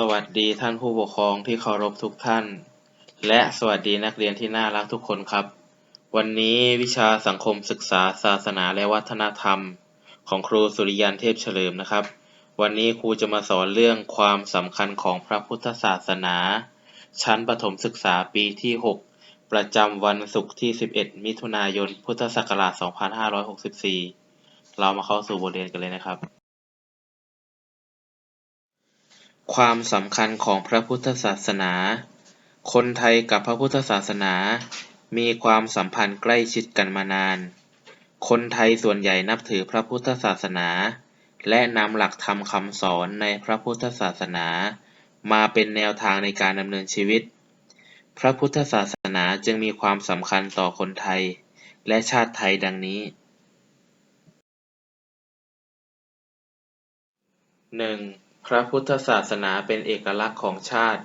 สวัสดีท่านผู้ปกครองที่เคารพทุกท่าน และสวัสดีนักเรียนที่น่ารักทุกคนครับ วันนี้วิชาสังคมศึกษาศาสนาและวัฒนธรรม ของครูสุริยันเทพเฉลิมนะครับ วันนี้ครูจะมาสอนเรื่องความสำคัญของพระพุทธศาสนา ชั้นประถมศึกษาปีที่ 6 ประจำวันศุกร์ที่ 11 มิถุนายน พุทธศักราช 2564 เรามาเข้าสู่บทเรียนกันเลยนะครับ ความสำคัญของพระพุทธศาสนา คนไทยกับพระพุทธศาสนา มีความสัมพันธ์ใกล้ชิดกันมานาน คนไทยส่วนใหญ่นับถือพระพุทธศาสนา และนำหลักธรรมคำสอนในพระพุทธศาสนา มาเป็นแนวทางในการดำเนินชีวิต พระพุทธศาสนาจึงมีความสำคัญต่อคนไทย และชาติไทยดังนี้หนึ่ง พระพุทธศาสนาเป็นเอกลักษณ์ของชาติ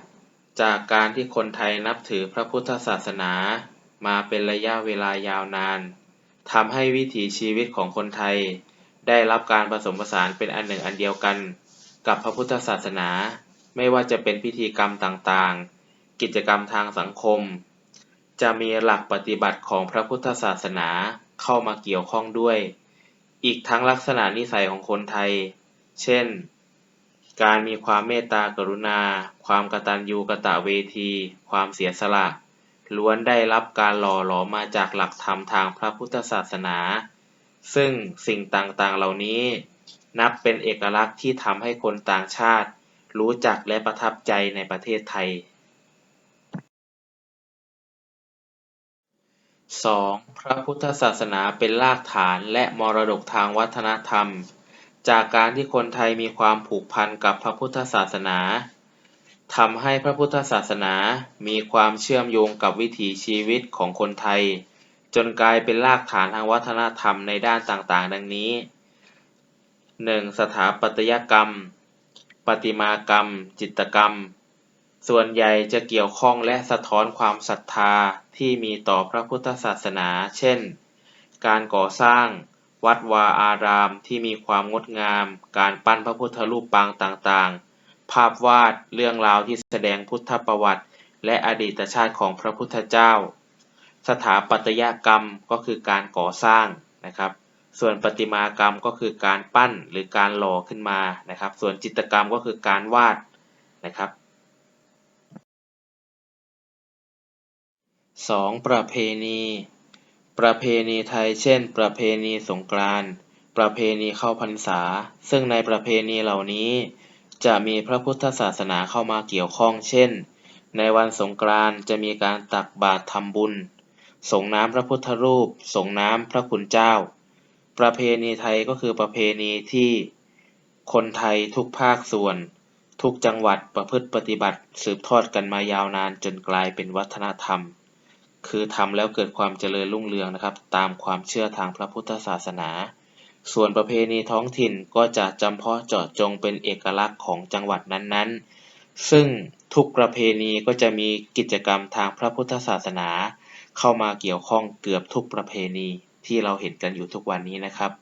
จากการที่คนไทยนับถือพระพุทธศาสนามาเป็นระยะเวลายาวนานทำให้วิถีชีวิตของคนไทย ได้รับการผสมผสานเป็นอันหนึ่งอันเดียวกัน กับพระพุทธศาสนา ไม่ว่าจะเป็นพิธีกรรมต่างๆ กิจกรรมทางสังคม จะมีหลักปฏิบัติของพระพุทธศาสนาเข้ามาเกี่ยวข้องด้วย อีกทั้งลักษณะนิสัยของคนไทย เช่น การมีความเมตตากรุณา ความกตัญญูกตเวที ความเสียสละ ล้วนได้รับการหล่อหลอมมาจากหลักธรรมทางพระพุทธศาสนา ซึ่งสิ่งต่างๆเหล่านี้ นับเป็นเอกลักษณ์ที่ทำให้คนต่างชาติ รู้จักและประทับใจในประเทศไทย 2. พระพุทธศาสนาเป็นรากฐานและมรดกทางวัฒนธรรม จากการที่คนไทยมีความผูกพันกับพระพุทธศาสนาทำให้พระพุทธศาสนามีความเชื่อมโยงกับวิถีชีวิตของคนไทย จนกลายเป็นรากฐานทางวัฒนธรรมในด้านต่างๆ ดังนี้ 1. สถาปัตยกรรมประติมากรรม จิตรกรรม ส่วนใหญ่จะเกี่ยวข้องและสะท้อนความศรัทธาที่มีต่อพระพุทธศาสนา เช่น การก่อสร้าง วัดวาอารามที่มีความงดงาม การปั้นพระพุทธรูปปางต่างๆ ภาพวาดเรื่องราวที่แสดงพุทธประวัติ และอดีตชาติของพระพุทธเจ้า สถาปัตยกรรมก็คือการก่อสร้างนะครับ ส่วนประติมากรรมก็คือการปั้นหรือการหล่อขึ้นมานะครับ ส่วนจิตรกรรมก็คือการวาดนะครับ 2. ประเพณี ประเพณีไทย เช่น ประเพณีสงกรานต์ ประเพณีเข้าพรรษา ซึ่งในประเพณีเหล่านี้จะมีพระพุทธศาสนาเข้ามาเกี่ยวข้อง เช่น ในวันสงกรานต์จะมีการตักบาตรทำบุญส่งน้ำพระพุทธรูปส่งน้ำพระคุณเจ้า ประเพณีไทยก็คือประเพณีที่คนไทยทุกภาคส่วน ทุกจังหวัดประพฤติปฏิบัติ สืบทอดกันมายาวนานจนกลายเป็นวัฒนธรรม คือทำแล้วเกิดความเจริญรุ่งเรืองนะครับ ตามความเชื่อทางพระพุทธศาสนา ส่วนประเพณีท้องถิ่นก็จะจำเพาะเจาะจงเป็นเอกลักษณ์ของจังหวัดนั้นๆ ซึ่งทุกประเพณีก็จะมีกิจกรรมทางพระพุทธศาสนา เข้ามาเกี่ยวข้องเกือบทุกประเพณีที่เราเห็นกันอยู่ทุกวันนี้นะครับ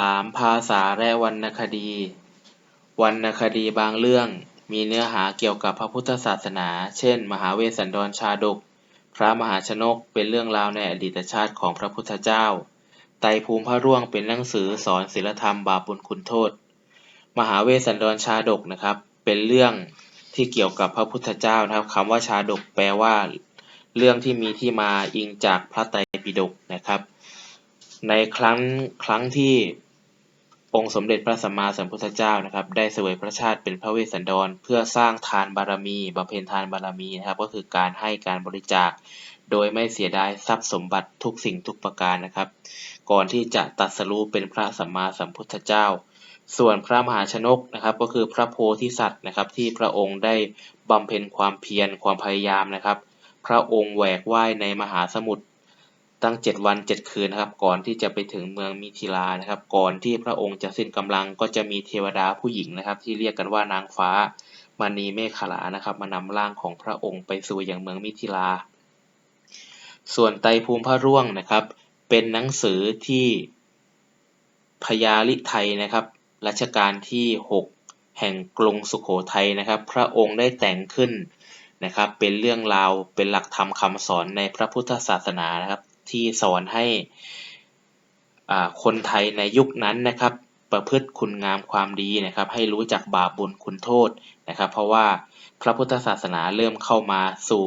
3. ภาษาและวรรณคดี วรรณคดีบางเรื่อง มีเนื้อหาเกี่ยวกับพระพุทธศาสนา เช่น มหาเวสสันดรชาดก พระมหาชนก เป็นเรื่องราวในอดีตชาติของพระพุทธเจ้า ไตรภูมิพระร่วงเป็นหนังสือสอนศีลธรรมบาปบุญคุณโทษ มหาเวสสันดรชาดกนะครับ เป็นเรื่องที่เกี่ยวกับพระพุทธเจ้านะครับคำว่าชาดกแปลว่า เรื่องที่มีที่มาอิงจากพระไตรปิฎกนะครับ ในครั้งครั้งที่ องค์สมเด็จพระสัมมาสัมพุทธเจ้านะครับได้เสวยพระชาติเป็นพระเวสสันดร เพื่อสร้างทานบารมีบำเพ็ญทานบารมีนะครับก็คือการให้การบริจาค โดยไม่เสียดายทรัพย์สมบัติทุกสิ่งทุกประการนะครับ ก่อนที่จะตัดสรู้เป็นพระสัมมาสัมพุทธเจ้า ส่วนพระมหาชนกนะครับก็คือพระโพธิสัตว์นะครับที่พระองค์ได้บำเพ็ญความเพียรความพยายามนะครับ พระองค์แหวกว่ายในมหาสมุทร ตั้งเจ็ดวันเจ็ดคืนนะครับ ก่อนที่จะไปถึงเมืองมิถิลานะครับ ก่อนที่พระองค์จะสิ้นกำลังก็จะมีเทวดาผู้หญิงนะครับ ที่เรียกกันว่านางฟ้ามณีเมฆลานะครับ มานำร่างของพระองค์ไปสู่อยังเมืองมิถิลา ส่วนไตรภูมิพระร่วงนะครับ เป็นหนังสือที่พญาลิไทยนะครับรัชกาลที่ 6 แห่งกรุงสุโขทัยนะครับ พระองค์ได้แต่งขึ้นนะครับ เป็นเรื่องราวเป็นหลักธรรมคำสอนในพระพุทธศาสนานะครับ ที่สอนให้คนไทยในยุคนั้นนะครับ ประพฤติคุณงามความดีนะครับ ให้รู้จักบาปบุญคุณโทษนะครับ เพราะว่าพระพุทธศาสนาเริ่มเข้ามาสู่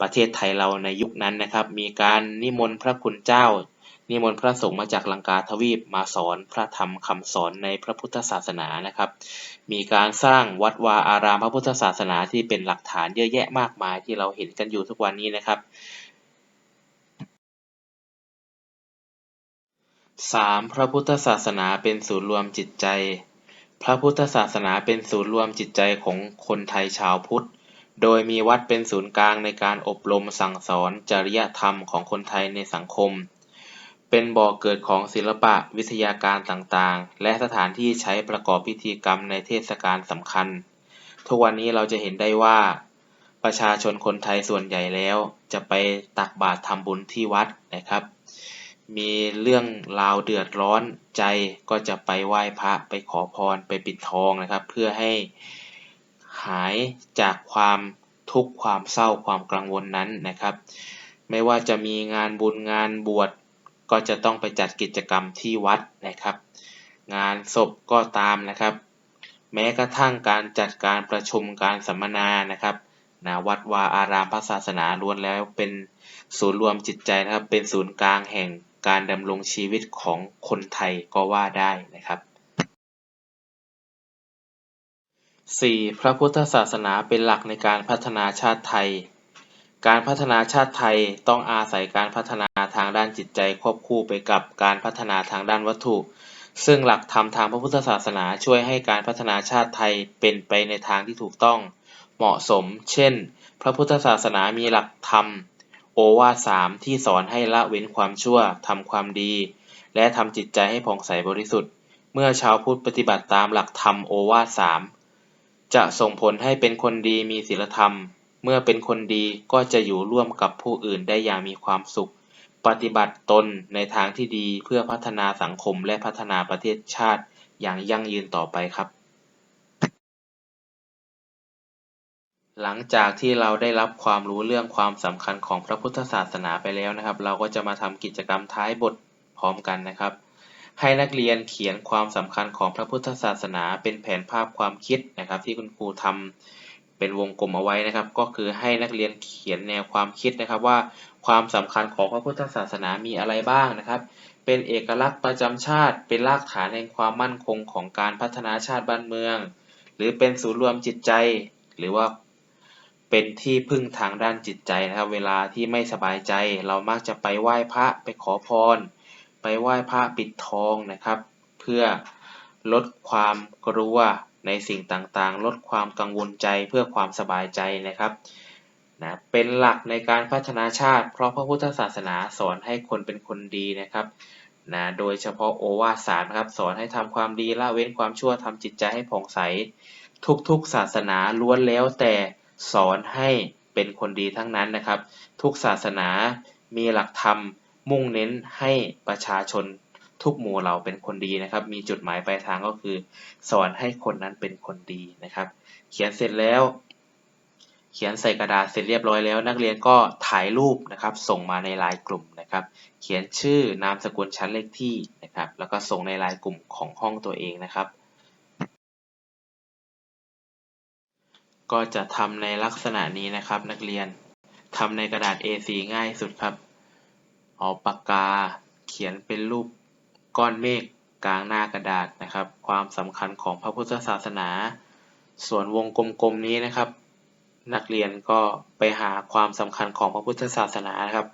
ประเทศไทยเราในยุคนั้นนะครับ มีการนิมนต์พระคุณเจ้า นิมนต์พระสงฆ์มาจากลังกาทวีปมาสอนพระธรรมคำสอนในพระพุทธศาสนานะครับ มีการสร้างวัดวาอารามพระพุทธศาสนาที่เป็นหลักฐานเยอะแยะมากมายที่เราเห็นกันอยู่ทุกวันนี้นะครับ 3. พระพุทธศาสนาเป็นศูนย์รวมจิตใจ พระพุทธศาสนาเป็นศูนย์รวมจิตใจของคนไทยชาวพุทธ โดยมีวัดเป็นศูนย์กลางในการอบรมสั่งสอนจริยธรรมของคนไทยในสังคม เป็นบ่อกเกิดของศิลปะวิทยาการต่างๆ และสถานที่ใช้ประกอบพิธีกรรมในเทศกาลสำคัญ ทุกวันนี้เราจะเห็นได้ว่า ประชาชนคนไทยส่วนใหญ่แล้วจะไปตักบาตรทำบุญที่วัดนะครับ มีเรื่องราวเดือดร้อนใจก็จะไปไหว้พระไปขอพรไปปิดทองนะครับ เพื่อให้หายจากความทุกข์ความเศร้าความกังวลนั้นนะครับ ไม่ว่าจะมีงานบุญงานบวชก็จะต้องไปจัดกิจกรรมที่วัดนะครับ งานศพก็ตามนะครับ แม้กระทั่งการจัดการประชุมการสัมมนานะครับนะวัดวาอารามพระศาสนาล้วนแล้วเป็นศูนย์รวมจิตใจนะครับ เป็นศูนย์กลางแห่ง การดำรงชีวิตของคนไทยก็ว่าได้นะครับ 4. พระพุทธศาสนาเป็นหลักในการพัฒนาชาติไทย การพัฒนาชาติไทยต้องอาศัยการพัฒนาทางด้านจิตใจควบคู่ไปกับการพัฒนาทางด้านวัตถุ ซึ่งหลักธรรมทางพระพุทธศาสนาช่วยให้การพัฒนาชาติไทยเป็นไปในทางที่ถูกต้อง เหมาะสม เช่น พระพุทธศาสนามีหลักธรรม โอวาทสามที่สอนให้ละเว้นความชั่ว ทำความดี และทำจิตใจให้ผ่องใสบริสุทธิ์ เมื่อชาวพุทธปฏิบัติตามหลักธรรมโอวาทสามจะส่งผลให้เป็นคนดีมีศีลธรรม เมื่อเป็นคนดีก็จะอยู่ร่วมกับผู้อื่นได้อย่างมีความสุข ปฏิบัติตนในทางที่ดีเพื่อพัฒนาสังคมและพัฒนาประเทศชาติอย่างยั่งยืนต่อไปครับ หลังจากที่เราได้รับความรู้เรื่องความสำคัญของพระพุทธศาสนาไปแล้วนะครับ เราก็จะมาทำกิจกรรมท้ายบทพร้อมกันนะครับ ให้นักเรียนเขียนความสำคัญของพระพุทธศาสนา เป็นแผนภาพความคิดนะครับ ที่คุณครูทำเป็นวงกลมเอาไว้นะครับ ก็คือให้นักเรียนเขียนแนวความคิดนะครับว่าความสำคัญของพระพุทธศาสนามีอะไรบ้างนะครับ เป็นเอกลักษณ์ประจำชาติ เป็นรากฐานแห่งความมั่นคงของการพัฒนาชาติบ้านเมือง หรือเป็นศูนย์รวมจิตใจ หรือว่า เป็นที่พึ่งทางด้านจิตใจนะครับ เวลาที่ไม่สบายใจ เรามักจะไปไหว้พระไปขอพร ไปไหว้พระปิดทองนะครับ เพื่อลดความกลัวในสิ่งต่างๆ ลดความกังวลใจเพื่อความสบายใจนะครับนะเป็นหลักในการพัฒนาชาติ เพราะพระพุทธศาสนาสอนให้คนเป็นคนดีนะครับนะโดยเฉพาะโอวาทสามครับสอนให้ทำความดีละเว้นความชั่วทำจิตใจให้ผ่องใส ทุกๆศาสนาล้วนแล้วแต่ สอนให้เป็นคนดีทั้งนั้นนะครับ ทุกศาสนามีหลักธรรมมุ่งเน้นให้ประชาชนทุกหมู่เหล่าเป็นคนดีนะครับ มีจุดหมายปลายทางก็คือ สอนให้คนนั้นเป็นคนดีนะครับ เขียนเสร็จแล้ว เขียนใส่กระดาษเสร็จเรียบร้อยแล้ว นักเรียนก็ถ่ายรูปนะครับ ส่งมาในไลน์กลุ่มนะครับ เขียนชื่อนามสกุลชั้นเลขที่นะครับ แล้วก็ส่งในไลน์กลุ่มของห้องตัวเองนะครับ ก็จะทำในลักษณะนี้นะครับ นักเรียนทำในกระดาษ A4 ง่ายสุดครับ เอาปากกาเขียนเป็นรูปก้อนเมฆกลางหน้ากระดาษนะครับ ความสำคัญของพระพุทธศาสนา ส่วนวงกลมๆนี้นะครับ นักเรียนก็ไปหาความสำคัญของพระพุทธศาสนานะครับ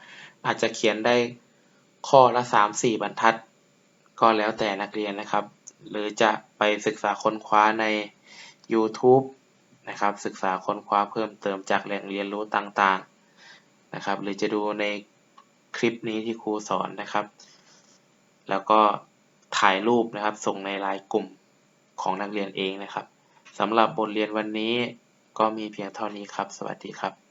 อาจจะเขียนได้ข้อละ 3-4 บรรทัด ก็แล้วแต่นักเรียนนะครับ หรือจะไปศึกษาค้นคว้าใน YouTube นะครับ ศึกษาค้นคว้าเพิ่มเติมจากแหล่งเรียนรู้ต่างๆนะครับ หรือจะดูในคลิปนี้ที่ครูสอนนะครับ แล้วก็ถ่ายรูปนะครับ ส่งในไลน์กลุ่มของนักเรียนเองนะครับสำหรับบทเรียนวันนี้ก็มีเพียงเท่านี้ครับ สวัสดีครับ